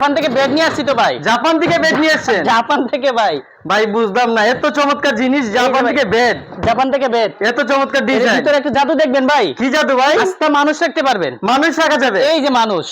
Japan থেকে bed নিয়ে আসছি তো ভাই। জাপান থেকে বেড নিয়ে এসছেন জাপান থেকে ভাই। ভাই বুঝলাম না এত চমৎকার জিনিস জাপান থেকে বেড জাপান থেকে বেড এত চমৎকার ডিজাইন ভিতরে একটু জাদু দেখবেন ভাই। কি জাদু ভাই? আস্তা মানুষ রাখতে পারবেন। মানুষ রাখা যাবে। এই যে মানুষ।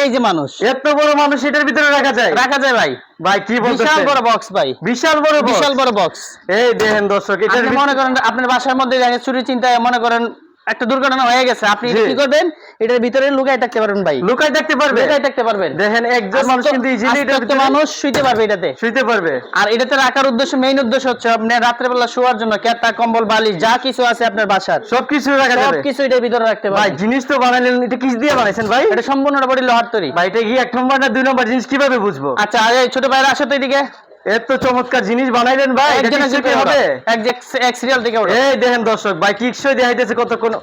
এই যে মানুষ। এত বড় মানুষ এটার ভিতরে রাখা যায়? রাখা যায় ভাই। ভাই কি বলতেছেন? বিশাল বড় বক্স ভাই। বিশাল বড়? বিশাল বড় বক্স এই দেখেন দর্শক আপনি মনে করেন আপনার বাসার মধ্যে জায়গায় চুরি চিন্তায় মনে করেন একটা দুর্ঘটনা হয়ে গেছে আপনি কি করবেন? এটার ভিতরে লুকাই থাকতে পারবেন ভাই। লুকাই থাকতে পারবে? লুকাই থাকতে পারবেন। দেখেন একজন মানুষ কিন্তু ইজিলি ভিতরে মানুষ শুইতে পারবে এটাতে। শুইতে পারবে। আর এটাতে রাখার উদ্দেশ্য মেইন উদ্দেশ্য হচ্ছে আপনি রাত্রেবেলা শোয়ার জন্য ক্যাটা কম্বল বালিশ যা কিছু আছে আপনার বাসার। সবকিছু রাখা সব যাবে। কিছু এটার ভিতরে রাখতে ভাই জিনিস তো বানালেন এটা কিস দিয়ে বানাইছেন ভাই? এটা সম্পূর্ণ বডি লোহার তৈরি। ভাই এটা কি এক নম্বর না দুই নম্বর জিনিস কীভাবে বুঝব? আচ্ছা আর ছোট ভাইরা আসো তো এদিকে। এত চমৎকার জিনিস বানাইলেন ভাই হবে এক সিরিয়াল থেকে। এই দেখেন দর্শক ভাই কিক্সই দেখাইতেছে কত কোন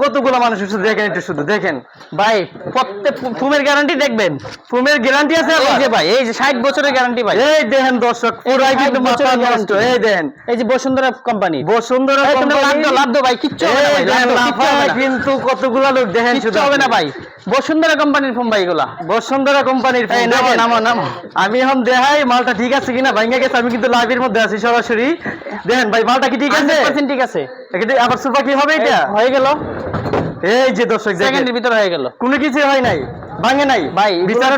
কতগুলো মানুষ শুধু দেখেন একটু শুধু দেখেন। ভাই প্রত্যেক ফুমের গ্যারান্টি দেখবেন। ফুমের গ্যারান্টি আছে এই যে ভাই এই যে ষাট বছরের গ্যারান্টি ভাই। এই দেখেন দর্শক পুরাই কিন্তু মাথা নষ্ট। এই দেখেন। এই যে বসুন্ধরা কোম্পানি বসুন্ধরা তোমরা লাভ দাও লাভ ভাই কিচ্ছু হবে না ভাই। কিন্তু কতগুলা লোক দেখেন কিচ্ছু শুধু হবে না ভাই। বসুন্ধরা কোম্পানির ফোন ভাই এগুলা। বসুন্ধরা কোম্পানির এই নামো নামো নামো। আমি এখন দেখাই মালটা ঠিক আছে কিনা? ভাঙ্গা গেছে আমি কিন্তু লাইভের মধ্যে আছি সরাসরি। দেখেন ভাই মালটা কি ঠিক আছে? 100% ঠিক আছে। আবার সুপার কি হবে এটা? হয়ে গেল। এই যে দর্শক সেকেন্ডের ভিতরে হয়ে গেল। কোনো কিছু হয় নাই ভাঙে নাই। ভাই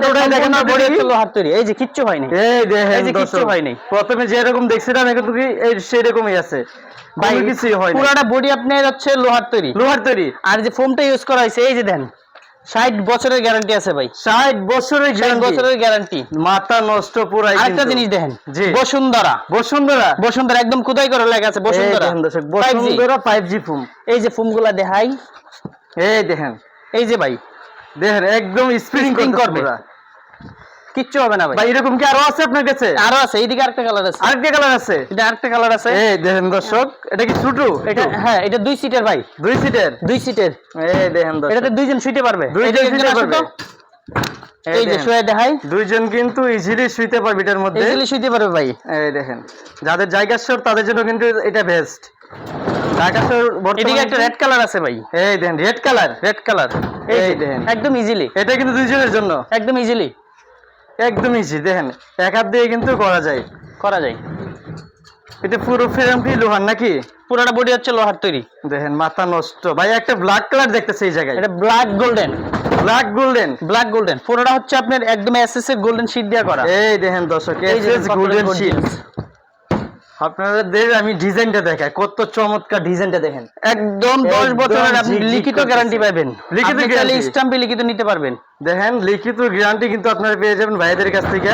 টোটাল দেখেন না বডি। লোহার তৈরি এই যে কিচ্ছু হয়নি। এই দেখেন এই যে কিচ্ছু হয় হয়নি। প্রথমে যেরকম দেখছিলাম এখন তুমি এই সেরকমই আছে। ভাই ভাই কিছুই হয় না পুরাটা বডি আপনার হচ্ছে লোহার তৈরি। লোহার তৈরি। আর যে ফোমটা ইউজ করা হয়েছে এই যে দেন। ষাট বছরের গ্যারান্টি আছে ভাই। ষাট বছরের। বছরের গ্যারান্টি মাথা নষ্ট আরেকটা কিন্তু। জিনিস দেখেন। বসুন্ধরা। বসুন্ধরা। বসুন্ধরা একদম কোথায় করে লেখা আছে? Bashundhara. Bashundhara five G phone এই যে ফোমগুলা দেখাই। এই দেখেন। এই যে ভাই। দেখেন একদম স্প্রিং করবে। কিচ্ছু হবে না ভাই। ভাই এরকম কি আরও আছে আপনার কাছে? আরও আছে এইদিকে আরেকটা কালার আছে। আরেকটা কালার আছে? এটা আরেকটা কালার আছে। এই দেখেন দর্শক এটা কি ছোট? এটা? হ্যাঁ এটা দুই সিটের ভাই। দুই সিটের দুই সিটের এই দেখেন দর্শক। এটাতে দুইজন শুইতে পারবে। দুইজন শুইতে পারবে। এই যে শুয়ে দেখাই। দুইজন কিন্তু ইজিলি শুইতে পারবে এটার মধ্যে। ইজিলি শুইতে পারবে ভাই। এই দেখেন। যাদের জায়গা শোর তাদের জন্য কিন্তু এটা বেস্ট এদিকে একটা রেড কালার আছে ভাই। এই দেখেন রেড কালার রেড কালার এই দেখেন। একদম ইজিলি এটা কিন্তু দুইজনের জন্য। একদম ইজিলি একদম ইজি দেখেন এক হাত দিয়ে কিন্তু করা যায়। করা যায়। এটা পুরো ফ্রেম ফ্রি লোহার নাকি? পুরোটা বডি হচ্ছে লোহার তৈরি। দেখেন মাথা নষ্ট। ভাই একটা ব্ল্যাক কালার দেখতেছে এই জায়গায়। এটা black golden black golden black golden পুরোটা হচ্ছে আপনার একদম এসএস এর গোল্ডেন শীট দিয়ে করা। এই দেখেন দর্শক এসএস গোল্ডেন শিট। আপনাদের আমি ডিজাইনটা দেখাই। কত চমৎকার ডিজাইনটা দেখেন। একদম দশ একদম বছরের আপনি লিখিত গ্যারান্টি পাবেন লিখিত guarantee? স্টাম্পে লিখিত নিতে পারবেন। দেখেন লিখিত গ্যারান্টি কিন্তু আপনারা পেয়ে যাবেন ভাইদের কাছ থেকে।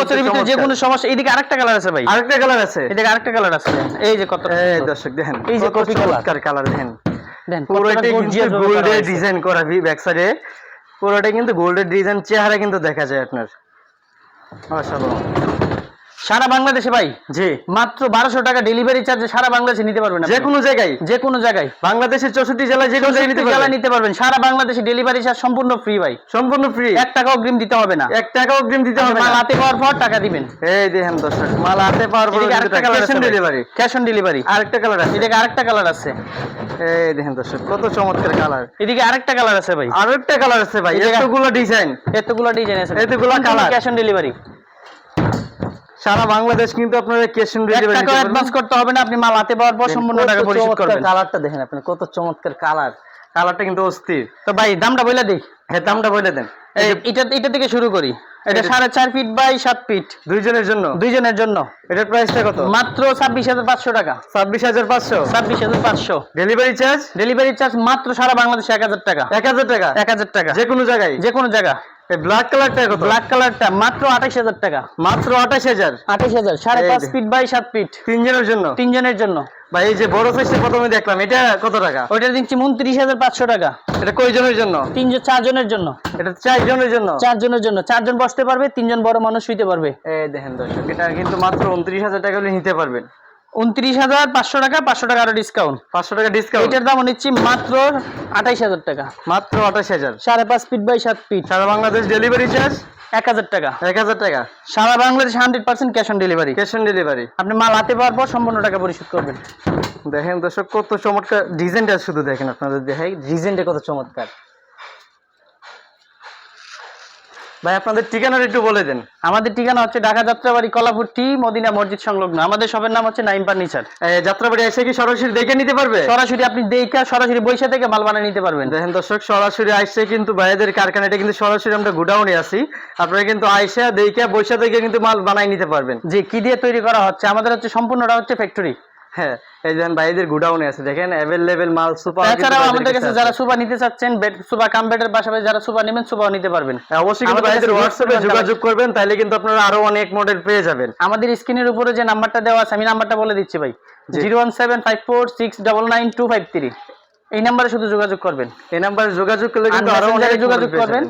বছরের ভিতরে যে। কোনো সমস্যা এদিকে আরেকটা কালার আছে ভাই। আরেকটা কালার আছে। এদিকে আরেকটা কালার আছে। এই যে কত এই দর্শক দেখেন এই যে কালার। দেখেন। গোল্ডের ডিজাইন করা ব্যাক সাইডে পুরোটা কিন্তু গোল্ডের ডিজাইন চেহারা কিন্তু দেখা যায় আপনার। মাশাআল্লাহ। সারা বাংলাদেশে ভাই জি। মাত্র বারোশো টাকা ডেলিভারি চার্জে সারা বাংলাদেশে নিতে পারবেন যে কোনো জায়গায়। যে কোনো জায়গায়। বাংলাদেশের চৌষট্টি জেলায় যে কোনো জায়গায় নিতে জেলা পারবেন। নিতে পারবেন। সারা বাংলাদেশে ডেলিভারি চার্জ সম্পূর্ণ ফ্রি ভাই। সম্পূর্ণ ফ্রি এক টাকা অগ্রিম দিতে হবে না। এক টাকা অগ্রিম দিতে হবে মাল হাতে পাওয়ার পর টাকা দিবেন। এই দেখেন দর্শক মাল হাতে পাওয়ার পর কালার আছে ডেলিভারি ক্যাশ অন ডেলিভারি আরেকটা কালার আছে। এদিকে আরেকটা কালার আছে। এই দেখেন দর্শক কত চমৎকার কালার এদিকে আরেকটা কালার আছে ভাই। আরেকটা কালার আছে ভাই। এতগুলো ডিজাইন এতগুলো ডিজাইন আছে। এতগুলো colour। ক্যাশ অন ডেলিভারি সারা বাংলাদেশ কিন্তু আপনারা ক্যাশ অন ডেলিভারি টাকা অ্যাডভান্স করতে হবে না আপনি মাল হাতে পাওয়ার পর সম্পূর্ণ টাকা পরিশোধ করবেন। কালারটা দেখেন আপনি কত চমৎকার কালার কালারটা কিন্তু অস্থির। তো ভাই দামটা বলে দিই। হ্যাঁ দামটা বলে দেন। এটা এটা থেকে শুরু করি। এটা সাড়ে চার ফিট বাই সাত ফিট দুইজনের জন্য? দুইজনের জন্য। এটার প্রাইসটা কত? মাত্র ছাব্বিশ হাজার পাঁচশো টাকা। ছাব্বিশ হাজার পাঁচশো? ছাব্বিশ হাজার পাঁচশো। ডেলিভারি চার্জ ডেলিভারি চার্জ মাত্র সারা বাংলাদেশে এক হাজার টাকা। এক হাজার টাকা? এক হাজার টাকা। যে কোনো জায়গায়? যে কোনো জায়গা। ব্ল্যাক কালারটা কত? ব্ল্যাক কালারটা মাত্র আঠাশ হাজার টাকা। মাত্র আঠাশ হাজার? আঠাশ হাজার সাড়ে এই পাঁচ যে। ফিট বাই সাত ফিট তিনজনের জন্য? তিনজনের জন্য। ভাই এই যে বড় সাইজটা প্রথমে দেখলাম এটা কত টাকা? ওইটা দিচ্ছি উনত্রিশ হাজার পাঁচশো টাকা। এটা কয়জনের জন্য? তিনজন চারজনের জন্য। এটা চারজনের জন্য? চারজনের জন্য। চারজন বসতে পারবে তিনজন বড় মানুষ শুইতে পারবে। এই দেখেন দর্শক এটা কিন্তু মাত্র উনত্রিশ হাজার টাকা হলে নিতে পারবেন। উনত্রিশ হাজার পাঁচশো টাকা পাঁচশো টাকা আরও ডিসকাউন্ট পাঁচশো টাকা ডিসকাউন্ট এটার দাম নিচ্ছি মাত্র আঠাইশ হাজার টাকা। মাত্র আঠাশ হাজার। সাড়ে পাঁচ ফিট বাই সাত ফিট সারা বাংলাদেশ ডেলিভারি চার্জ এক হাজার টাকা। এক হাজার টাকা। সারা Bangladesh hundred percent cash on delivery cash on delivery আপনি মাল হাতে পাওয়ার পর সম্পূর্ণ টাকা পরিশোধ করবেন। দেখেন দর্শক কত চমৎকার ডিজাইনটা শুধু দেখেন আপনাদের দেখাই। ডিজাইনটা কত চমৎকার। ভাই আপনাদের ঠিকানাটা একটু বলে দেন। আমাদের ঠিকানা হচ্ছে ঢাকা যাত্রাবাড়ি কলাপুর টি মদিনা মসজিদ সংলগ্ন। আমাদের শপের নাম হচ্ছে নাইম ফার্নিচার যাত্রাবাড়ি এসে কি সরাসরি দেখে নিতে পারবে? সরাসরি আপনি দেখে সরাসরি বৈশা থেকে মাল বানিয়ে নিতে পারবেন। দেখেন দর্শক সরাসরি আইসে কিন্তু ভাইদের কারখানাটা কিন্তু সরাসরি আমরা গুডাউনে আছি। আপনারা কিন্তু আইসা দেখে বৈশা থেকে কিন্তু মাল বানাই নিতে পারবেন। যে কি দিয়ে তৈরি করা হচ্ছে? আমাদের হচ্ছে সম্পূর্ণটা হচ্ছে ফ্যাক্টরি হ্যাঁ এই দেখেন ভাইদের গুডাউনে আছে দেখেন অ্যাভেলেবেল মাল সুপার এছাড়াও আমাদের কাছে যারা সুপা নিতে চাচ্ছেন বেড সুপা কাম বেডের পাশাপাশি যারা সুপা নেবেন সুপাও নিতে পারবেন। হ্যাঁ, অবশ্যই কিন্তু ভাইদের হোয়াটসঅ্যাপে যোগাযোগ করবেন তাহলে কিন্তু আপনারা আরও অনেক মডেল পেয়ে যাবেন। আমাদের স্ক্রিনের উপরে যে নাম্বারটা দেওয়া আছে আমি নাম্বারটা বলে দিচ্ছি ভাই। Zero one seven five four six double nine two five three এই নাম্বারে শুধু যোগাযোগ করবেন। এই নাম্বারে যোগাযোগ করলে কিন্তু আরও অনেক যোগাযোগ করবেন।